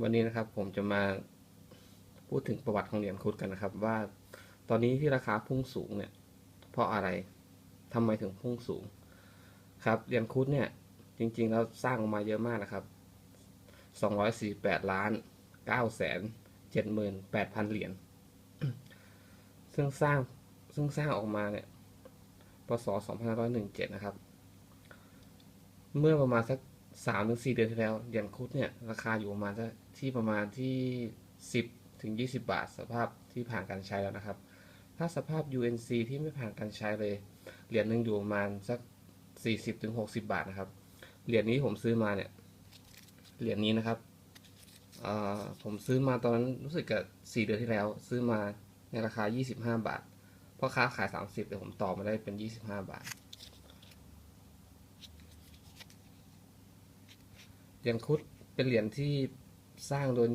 วันนี้นะครับผมจะมาพูดถึงประวัติของเหรียญครุฑกันนะครับ ว่าตอนนี้ที่ราคาพุ่งสูงเนี่ย เพราะอะไรทำไมถึงพุ่งสูง ครับเหรียญครุฑเนี่ย จริงๆแล้วสร้างออกมาเยอะมากนะครับ248ล้าน9แสน78,000 เหรียญซึ่งสร้างซึ่งสร้างออกมาเนี่ยพศ2517 นะครับ เมื่อประมาณสัก สามถึงสี่เดือนที่แล้วเหรียญครุฑเนี่ย ราคาอยู่ประมาณสักที่ประมาณที่สิบถึงยี่สิบาท สภาพที่ผ่านการใช้แล้วนะครับ ถ้าสภาพ UNC ที่ไม่ผ่านการใช้เลย เหรียญหนึ่งอยู่ประมาณสักสี่สิบถึงหกสิบาทนะครับ เหรียญนี้ผมซื้อมาเนี่ย เหรียญนี้นะครับ ผมซื้อมาตอนนั้นรู้สึกกับสี่เดือนที่แล้ว ซื้อมาในราคา25บห้าบาทพ่อค้าขาย30แต่ผมต่อมาได้เป็น25บาท เหรียญครุฑเป็นเหรียญที่สร้างโดย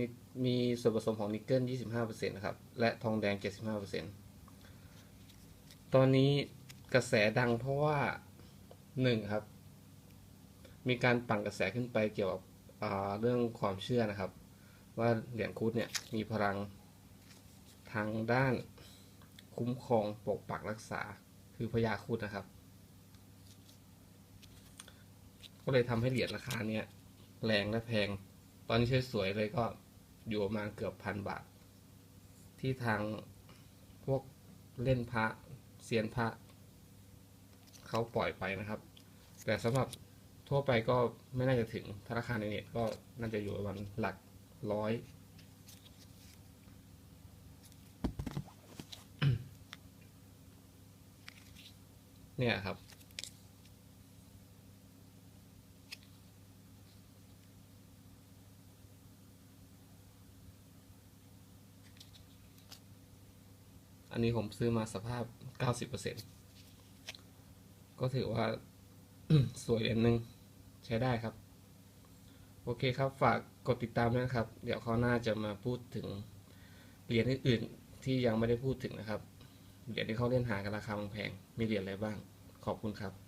มีส่วนผสมของนิกเกิล 25%นะครับ และทองแดง 75%ตอนนี้กระแสดังเพราะว่า 1 ครับ มีการปั่นกระแสขึ้นไปเกี่ยวกับเรื่องความเชื่อนะครับ ว่าเหรียญครุฑเนี่ยมีพลังทางด้านคุ้มครองปกปักรักษาคือพญาครุฑนะครับ ก็เลยทำให้เหรียญราคาเนี่ย แรงและแพง ตอนนี้สวยๆเลยก็อยู่ประมาณเกือบพันบาท ที่ทางพวกเล่นพระเซียนพระเขาปล่อยไปนะครับ แต่สำหรับทั่วไปก็ไม่น่าจะถึงถ้าราคาในเน็ตก็น่าจะอยู่ประมาณหลักร้อยเนี่ยครับ อันนี้ผมซื้อมาสภาพ 90%ก็ถือว่า สวยเหรียญหนึ่งใช้ได้ครับ โอเคครับ ฝากกดติดตามด้วยนะครับ เดี๋ยวเขาหน้าจะมาพูดถึงเหรียญอื่นๆ ที่ยังไม่ได้พูดถึงนะครับ เหรียญที่เขาเล่นหากันราคาแพง มีเหรียญอะไรบ้าง ขอบคุณครับ